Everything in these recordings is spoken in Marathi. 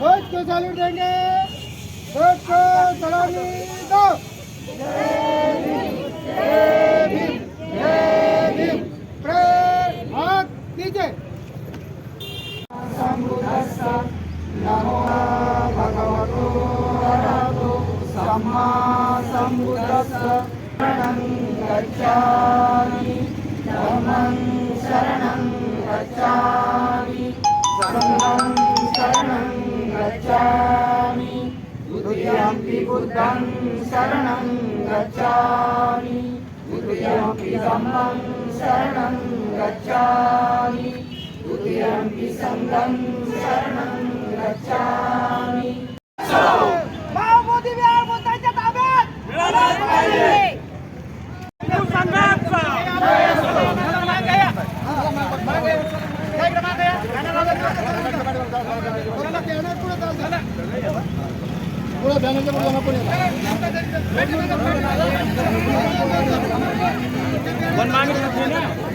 फौज को सैल्यूट देंगे फौज को सलामी दो द्वितीयम्पि बुद्धं शरणं गच्छामि द्वितीयम्पि धम्मं शरणं गच्छामि द्वितीयम्पि संघं शरणं गच्छामि मोदी बिहार मुद्द्याच्या ताब्यात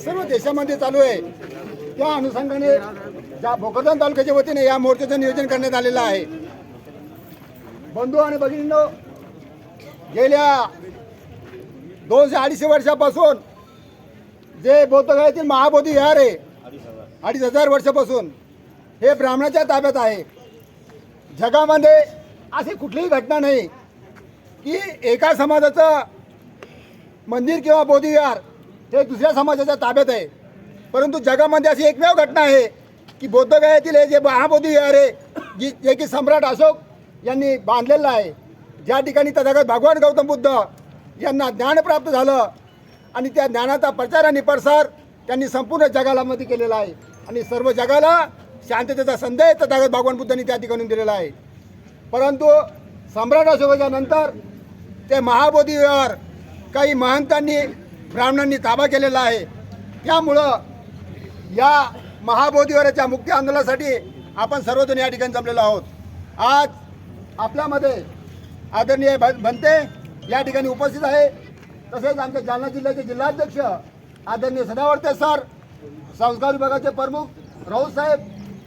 सर्व देशामध्ये चालू आहे. त्या अनुषंगाने ज्या भोकरदान तालुक्याच्या वतीने या मोर्चाचं नियोजन करण्यात आलेलं आहे. बंधू आणि भगिनींनो गेल्या दोनशे अडीचशे वर्षापासून जे बौद्धगळ्यातील महाबोधी विहार आहे अडीच हजार वर्षापासून हे ब्राह्मणाच्या ताब्यात आहे. जगामध्ये अशी कुठलीही घटना नाही की एका समाजाचं मंदिर किंवा बोधिविहार हे दुसऱ्या समाजाच्या ताब्यात आहे. परंतु जगामध्ये अशी एकमेव घटना आहे की बौद्धगयातील हे जे महाबोधिविहार आहे जी जे की सम्राट अशोक यांनी बांधलेलं आहे. ज्या ठिकाणी तथागत भगवान गौतम बुद्ध यांना ज्ञान प्राप्त झालं आणि त्या ज्ञानाचा प्रचार आणि प्रसार त्यांनी संपूर्ण जगाला मध्ये केलेला आहे. आणि सर्व जगाला शांततेचा संदेश तथागत भगवान बुद्धांनी त्या ठिकाणी दिलेला आहे. परंतु सम्राट अशोकाच्या नंतर ते महाबोधी विहार काही महंतांनी ब्राह्मणांनी ताबा केलेला आहे. त्यामुळं या महाबोधीवराच्या मुक्ती आंदोलनासाठी आपण सर्वजण या ठिकाणी जमलेलो आहोत. आज आपल्यामध्ये आदरणीय भ बनते या ठिकाणी उपस्थित आहे. तसेच आमच्या जालना जिल्ह्याचे जिल्हाध्यक्ष आदरणीय सदावर्ते सर संस्कार विभागाचे प्रमुख राऊत साहेब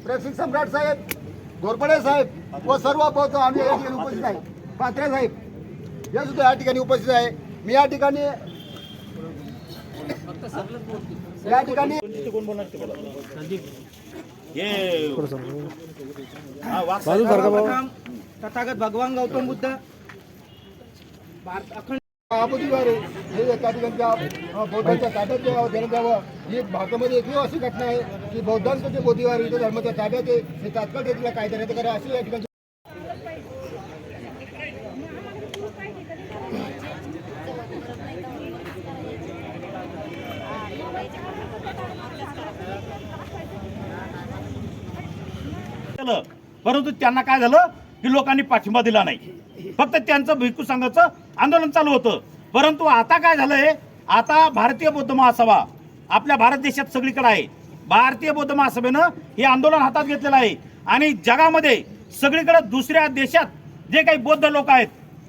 प्रेक्षक सम्राट साहेब घोरपडे साहेब व सर्व बौद्ध आम्ही या ठिकाणी उपस्थित आहे. पात्रे साहेब हे सुद्धा या ठिकाणी उपस्थित आहे. मी या ठिकाणी या ठिकाणी तथागत भगवान गौतम बुद्ध भारत अखंड महाबोधीवर हे एका ठिकाणच्या बौद्धांच्या ताब्यात द्यावं देण्यात द्यावं ही भारतामध्ये एकमेव अशी घटना आहे की बौद्धांचं जे बोधीवार इथं धर्माच्या ताब्यात आहे. हे तात्काळ त्याला कायदा रद्द करा अशी या ठिकाणी परंतु त्यांना काय झालं? की लोकांनी पाठिंबा दिला नाही. फक्त त्यांचं भिक्खू संघाचं आंदोलन चालू होतं. परंतु आता काय झालंय? आता भारतीय बौद्ध महासभा आपल्या भारत देशात सगळीकडे आहे. भारतीय बौद्ध महासभेनं हे आंदोलन हातात घेतलेलं आहे. आणि जगामध्ये सगळीकडे दुसऱ्या देशात जे काही बौद्ध लोक आहेत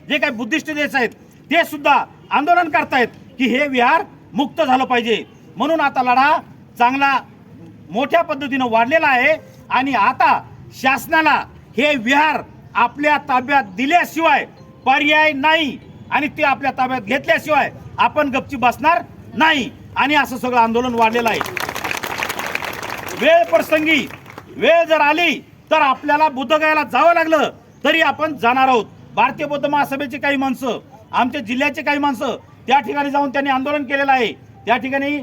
जे काही बुद्धिस्ट देश आहेत ते सुद्धा आंदोलन करतायत की हे विहार मुक्त झालं पाहिजे. म्हणून आता लढा चांगला मोठ्या पद्धतीनं वाढलेला आहे. आणि आता शासनाला हे विहार आपल्या ताब्यात दिल्याशिवाय पर्याय नाही आणि ते आपल्या ताब्यात घेतल्याशिवाय आपण गपची बसणार नाही आणि असं सगळं आंदोलन वाढलेलं आहे. वेळ प्रसंगी वेळ जर आली तर आपल्याला बुद्धगयाला जावं लागलं तरी आपण जाणार आहोत. भारतीय बौद्ध महासभेची काही माणसं आमच्या जिल्ह्याचे काही माणसं त्या ठिकाणी जाऊन त्यांनी आंदोलन केलेलं आहे. त्या ठिकाणी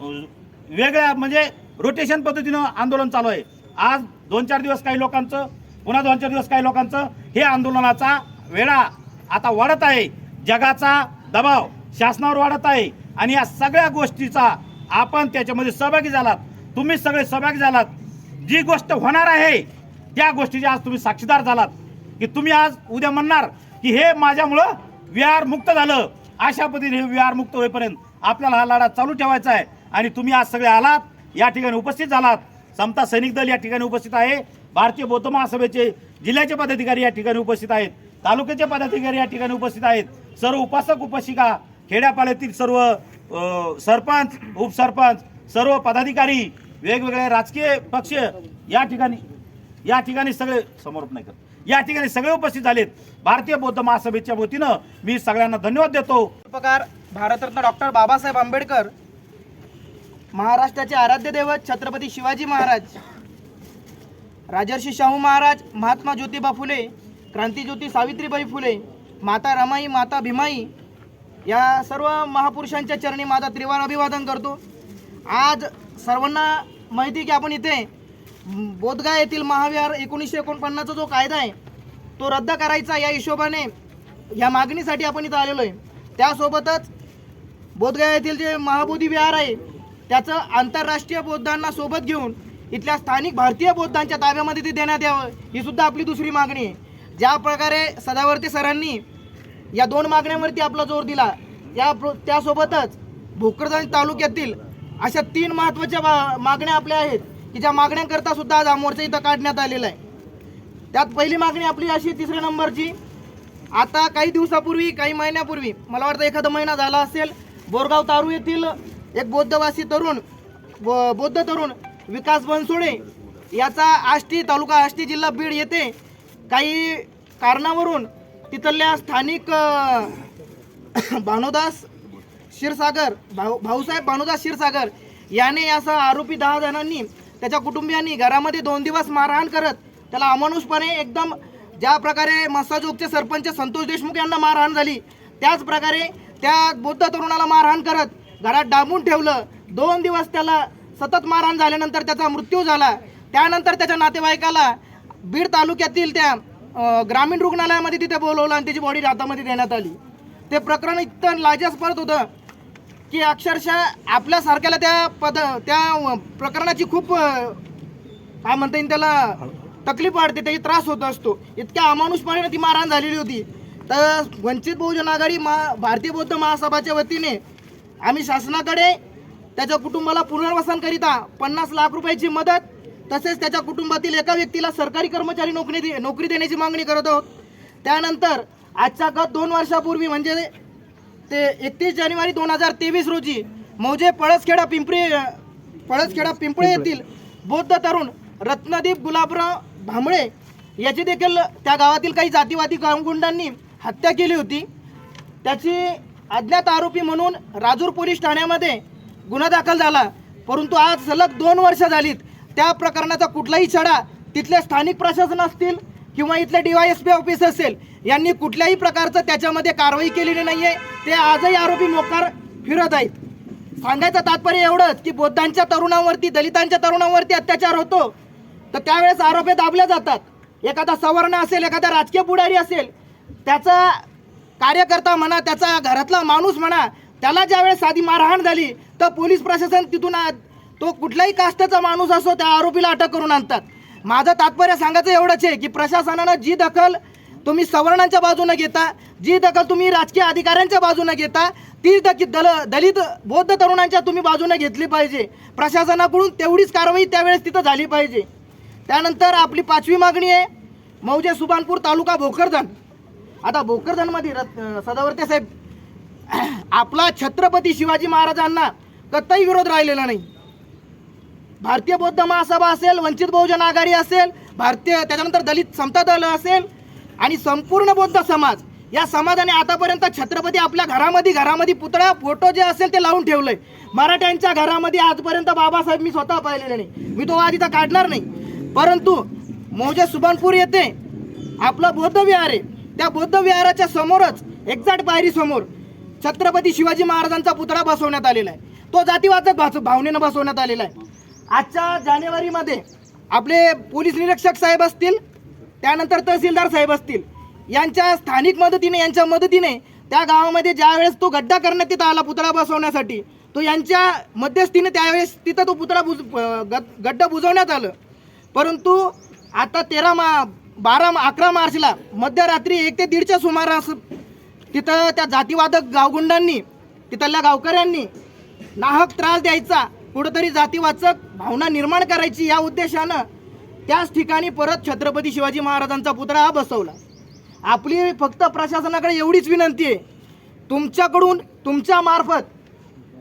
वेगळ्या म्हणजे रोटेशन पद्धतीनं आंदोलन चालू आहे. आज दोन चार दिवस काही लोकांचं पुन्हा दोन चार दिवस काही लोकांचं? हे आंदोलनाचा वेळा आता वाढत आहे. जगाचा दबाव शासनावर वाढत आहे. आणि या सगळ्या गोष्टीचा आपण त्याच्यामध्ये सहभागी झालात. तुम्ही सगळे सहभागी झालात. जी गोष्ट होणार आहे त्या गोष्टीचे आज तुम्ही साक्षीदार झालात. की तुम्ही आज उद्या म्हणणार की हे माझ्यामुळं विहार मुक्त झालं. अशा पद्धतीने हे विहार मुक्त होईपर्यंत आपल्याला हा लढा चालू ठेवायचा आहे. आणि तुम्ही आज सगळे आलात या ठिकाणी उपस्थित झालात. समता सैनिक दल या ठिकाणी उपस्थित आहे. भारतीय बौद्ध महासभेचे जिल्ह्याचे पदाधिकारी या ठिकाणी उपस्थित आहेत. तालुक्याचे पदाधिकारी या ठिकाणी उपस्थित आहेत. सर्व उपासक उपासिका खेड्यापाड्यातील सर्व सरपंच उपसरपंच सर्व पदाधिकारी वेगवेगळे राजकीय पक्ष या ठिकाणी या ठिकाणी सगळे समर्पण नाही करत या ठिकाणी सगळे उपस्थित झालेत. भारतीय बौद्ध महासभेच्या वतीनं मी सगळ्यांना धन्यवाद देतो. उपकार भारतरत्न डॉक्टर बाबासाहेब आंबेडकर महाराष्ट्राचे आराध्य दैवत छत्रपती शिवाजी महाराज राजर्षी शाहू महाराज महात्मा ज्योतिबा फुले क्रांतीज्योती सावित्रीबाई फुले माता रमाई माता भीमाई या सर्व महापुरुषांच्या चरणी माझा त्रिवार अभिवादन करतो. आज सर्वांना माहिती की आपण इथे बोधगा येथील महाविहार एकोणीसशे एकोणपन्नासचा जो कायदा आहे तो रद्द करायचा या हिशोबाने या मागणीसाठी आपण इथं आलेलो आहे. त्यासोबतच बोधगा येथील जे महाबोधी विहार आहे त्याचं आंतरराष्ट्रीय बौद्धांना सोबत घेऊन इथल्या स्थानिक भारतीय बौद्धांच्या ताब्यामध्ये ते देण्यात यावं ही सुद्धा आपली दुसरी मागणी आहे. ज्या प्रकारे सदावर्ती सरांनी या दोन मागण्यांवरती आपला जोर दिला या प्रो- त्यासोबतच भोकरदन तालुक्यातील अशा तीन महत्त्वाच्या मा- मागण्या आपल्या आहेत की ज्या मागण्यांकरता सुद्धा आज हा मोर्चा इथं काढण्यात आलेला आहे. त्यात पहिली मागणी आपली अशी तिसऱ्या नंबरची. आता काही दिवसापूर्वी काही महिन्यापूर्वी मला वाटतं एखादा महिना झाला असेल बोरगाव तारू येथील एक बौद्धवासी तरुण ब- बौद्ध तरुण विकास बनसोडे याचा आष्टी तालुका आष्टी जिल्हा बीड येथे काही कारणावरून तिथल्या स्थानिक भानुदास क्षीरसागर भाऊ भाऊसाहेब भानुदास क्षीरसागर याने असा आरोपी दहा जणांनी त्याच्या कुटुंबियांनी घरामध्ये दोन दिवस मारहाण करत त्याला अमानुषपणे एकदम ज्या प्रकारे मसाजोगचे सरपंच संतोष देशमुख यांना मारहाण झाली त्याच प्रकारे त्या बौद्ध तरुणाला मारहाण करत घरात डांबून ठेवलं. दोन दिवस त्याला सतत मारहाण झाल्यानंतर त्याचा मृत्यू झाला. त्यानंतर त्याच्या नातेवाईकाला बीड तालुक्यातील त्या ग्रामीण रुग्णालयामध्ये तिथे बोलवलं आणि त्याची बॉडी हातामध्ये देण्यात आली. ते प्रकरण इतकं लाजास्पद होतं की अक्षरशः आपल्यासारख्याला त्या पद त्या प्रकरणाची खूप काय म्हणता येईल त्याला तकलीफ वाढते त्याची त्रास होत असतो. इतक्या अमानुषपणे ती मारहाण झालेली होती. तर वंचित बहुजन आघाडी मा भारतीय बौद्ध महासभाच्या वतीने आम्ही शासनाकडे त्याच्या कुटुंबाला पुनर्वसन करिता पन्नास लाख रुपयाची मदत तसेच त्याच्या कुटुंबातील एका व्यक्तीला सरकारी कर्मचारी नोकरी दे नोकरी देण्याची मागणी करत आहोत. त्यानंतर आजच्या गत दोन वर्षापूर्वी म्हणजे ते एकतीस जानेवारी दोन हजार तेवीस रोजी मौजे पळसखेडा पिंपरी पळसखेडा पिंपळे येथील बौद्ध तरुण रत्नदीप गुलाबराव भांबळे याची देखील त्या गावातील काही जातीवादी गुंडांनी हत्या केली होती. त्याची अज्ञात आरोपी म्हणून राजूर पोलीस ठाण्यामध्ये गुन्हा दाखल झाला. परंतु आज सलग दोन वर्ष झालीत. त्या प्रकरणाचा कुठलाही छडा तिथले स्थानिक प्रशासन असतील किंवा इथले डीवायएसपी ऑफिस असेल यांनी कुठल्याही प्रकारचं त्याच्यामध्ये कारवाई केलेली नाहीये. ते आजही आरोपी मोकार फिरत आहेत. सांगायचं तात्पर्य एवढंच की बौद्धांच्या तरुणांवरती दलितांच्या तरुणांवरती अत्याचार होतो. तर त्यावेळेस आरोपी दाबले जातात. एखादा सवर्ण असेल एखादा राजकीय पुढारी असेल त्याचा कार्यकर्ता म्हणा त्याचा घरातला माणूस म्हणा त्याला ज्यावेळेस साधी मारहाण झाली तर पोलीस प्रशासन तिथून आ- तो कुठलाही कास्टाचा माणूस असो त्या आरोपीला अटक करून आणतात. माझं तात्पर्य सांगायचं एवढंच आहे की प्रशासनानं जी दखल तुम्ही सवर्णांच्या बाजूनं घेता जी दखल तुम्ही राजकीय अधिकाऱ्यांच्या बाजूनं घेता ती दखी दल दलित बौद्ध तरुणांच्या तुम्ही बाजूनं घेतली पाहिजे. प्रशासनाकडून तेवढीच कारवाई त्यावेळेस तिथं झाली पाहिजे. त्यानंतर आपली पाचवी मागणी आहे मौजे सुभानपूर तालुका भोकरधन आता भोकरधनमध्ये रत सदावर्ते साहेब आपला छत्रपती शिवाजी महाराजांना कतही विरोध राहिलेला नाही. भारतीय बौद्ध महासभा असेल वंचित बहुजन आघाडी असेल भारतीय त्याच्यानंतर दलित समता दल असेल आणि संपूर्ण बौद्ध समाज या समाजाने आतापर्यंत छत्रपती आपल्या घरामध्ये घरामध्ये पुतळा फोटो जे असेल ते लावून ठेवलंय. मराठ्यांच्या घरामध्ये आजपर्यंत बाबासाहेब मी स्वतः पाहिलेले नाही. मी तो आधी इथं काढणार नाही. परंतु मौजे सुभानपूर येथे आपलं बौद्ध विहार आहे. त्या बौद्ध विहाराच्या समोरच एक्झॅक्ट पायरी समोर छत्रपती शिवाजी महाराजांचा पुतळा बसवण्यात आलेला आहे. तो जातीवाचक भास- भावनेनं बसवण्यात आलेला आहे. आजच्या जानेवारीमध्ये आपले पोलीस निरीक्षक साहेब असतील त्यानंतर तहसीलदार साहेब असतील यांच्या स्थानिक मदतीने यांच्या मदतीने त्या गावामध्ये ज्यावेळेस तो गड्डा करण्यात तिथं आला पुतळा बसवण्यासाठी तो यांच्या मध्यस्थीने त्यावेळेस तिथं तो पुतळा बुज गड्डा बुजवण्यात आलं. परंतु आता तेरा मा बारा अकरा मार्चला मध्यरात्री एक ते दीडच्या सुमारास तिथं त्या जातीवादक गावगुंडांनी तिथल्या गावकऱ्यांनी नाहक त्रास द्यायचा कुठंतरी जातीवाचक भावना निर्माण करायची या उद्देशानं त्याच ठिकाणी परत छत्रपती शिवाजी महाराजांचा पुतळा हा बसवला. आपली फक्त प्रशासनाकडे एवढीच विनंती आहे. तुमच्याकडून तुमच्या मार्फत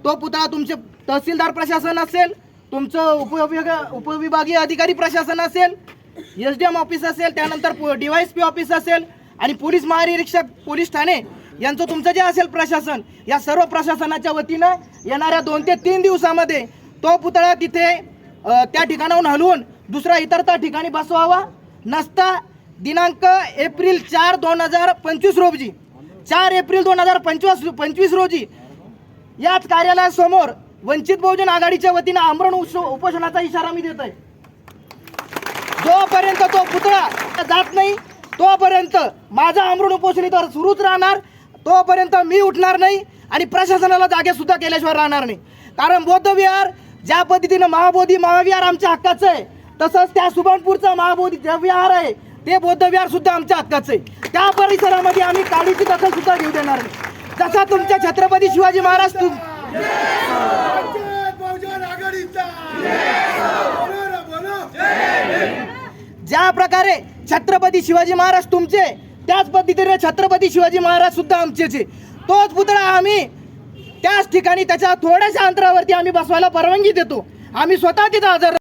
तो पुतळा तुमचे तहसीलदार प्रशासन असेल तुमचं उपविभाग उपविभागीय अधिकारी प्रशासन असेल एस डी एम ऑफिस असेल त्यानंतर डीवायस पी ऑफिस असेल आणि पोलीस महानिरीक्षक पोलीस ठाणे यांचं तुमचं जे असेल प्रशासन या सर्व प्रशासनाच्या वतीनं येणाऱ्या दोन ते तीन दिवसामध्ये तो पुतळा तिथे त्या ठिकाणाहून हलवून दुसरा इतर त्या ठिकाणी बसवावा. नसता दिनांक एप्रिल चार दोन हजार पंचवीस रोजी चार एप्रिल दोन हजार पंचवीस पंचवीस रोजी याच कार्यालयासमोर वंचित बहुजन आघाडीच्या वतीनं आमरण उस- उपोषणाचा इशारा मी देत आहे जोपर्यंत तो पुतळा जात नाही तोपर्यंत माझं आमरण उपोषण इथं सुरूच राहणार. तोपर्यंत मी उठणार नाही आणि प्रशासनाला जागे सुद्धा केल्याशिवाय राहणार नाही. कारण बौद्धविहार ज्या पद्धतीनं महाबोधी महाविहार आमच्या हक्काचं आहे तसंच त्या सुभानपूरचं महाबोधी विहार आहे ते बौद्धविहार सुद्धा आमच्या हक्काचं आहे. त्या परिसरामध्ये आम्ही काळीची दखल सुद्धा घेऊ देणार नाही. जसा तुमच्या छत्रपती शिवाजी महाराज तुम ज्या प्रकारे छत्रपती शिवाजी महाराज तुमचे त्याच पद्धतीने छत्रपती शिवाजी महाराज सुद्धा आमचेच. तोच पुतळा आम्ही त्याच ठिकाणी त्याच्या थोड्याशा अंतरावरती आम्ही बसवायला परवानगी देतो. आम्ही स्वतः तिथं हजर